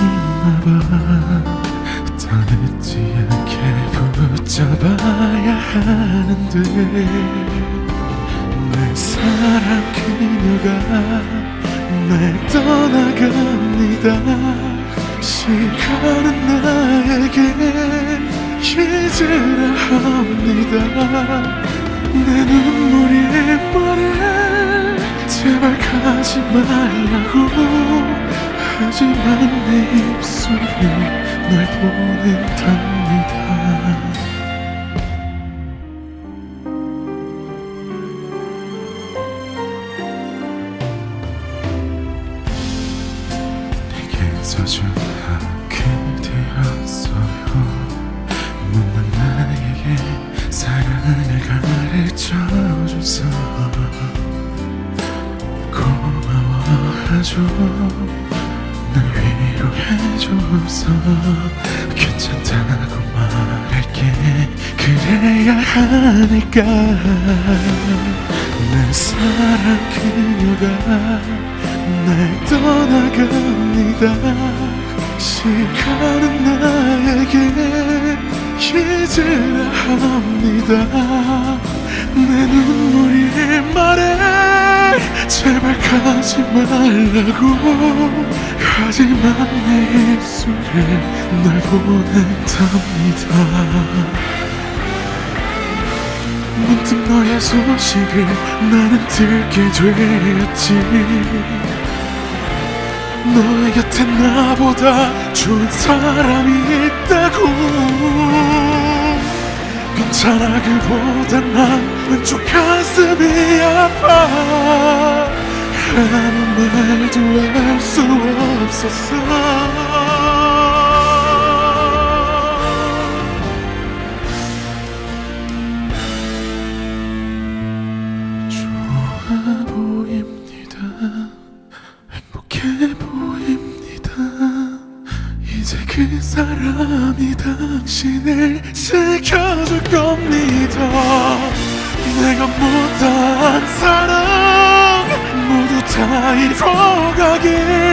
있나봐. 더 늦지 않게 붙잡아야 하는데 내 사랑 그녀가 날 떠나갑니다. 시간은 나에게 잊으라 합니다. 내 눈물이 말해 제발 가지 말라고 하지만 내 입술이 널 보낸답니다. 내게 소중한 그대였어요. 못난 나에게 사랑을 가르쳐줘서 고마워하죠 날 위로해줘서 괜찮다고 말할게. 그래야 하니까 내 사랑 그녀가 날 떠나갑니다. 시간은 나에게 잊으라 합니다 내 눈물이 말해 제발 가지 말라고. 하지만 내 입술에 널 보낸답니다. 문득 너의 소식을 나는 듣게 되었지. 너의 곁에 나보다 좋은 사람이 있다고 괜찮아 그보다 난 왼쪽 가슴이 아파. 아무 말도 할 수 없었어 그 사람이 당신을 지켜줄 겁니다. 내가 못한 사랑 모두 다 잃어가길